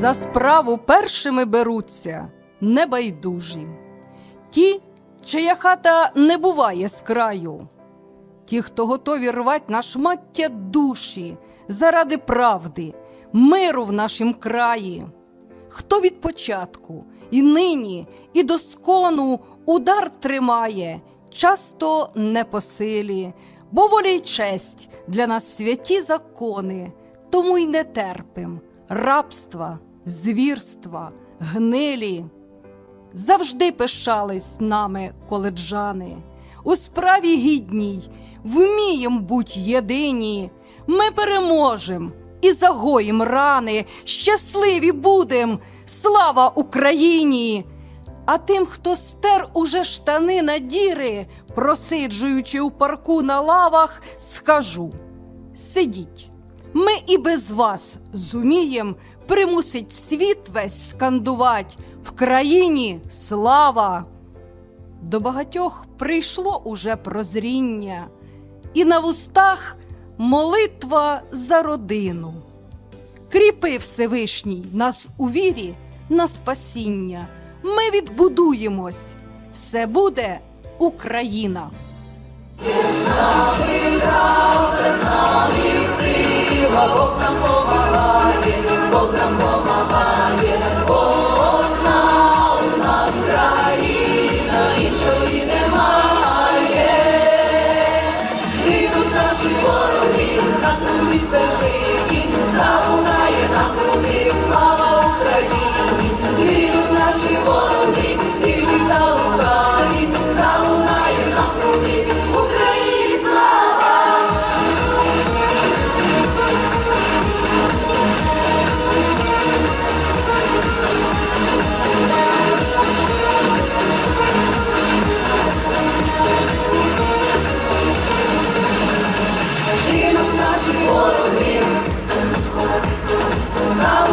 За справу першими беруться небайдужі, ті, чия хата не буває з краю, ті, хто готові рвать на шмаття душі заради правди, миру в нашім краї, хто від початку і нині, і до скону удар тримає, часто не по силі, бо воля й честь для нас святі закони, тому й не терпим рабства, звірства, гнилі. Завжди пишались нами коледжани, у справі гідній, вмієм буть єдині. Ми переможем і загоїм рани, щасливі будем, слава Україні! А тим, хто стер уже штани на діри, просиджуючи у парку на лавах, скажу: сидіть, ми і без вас зумієм примусить світ весь скандувать в країні слава. До багатьох прийшло уже прозріння, і на вустах молитва за родину. Кріпи Всевишній нас у вірі на спасіння. Ми відбудуємось, все буде Україна. ভাবনা Всі нам наші вороги, за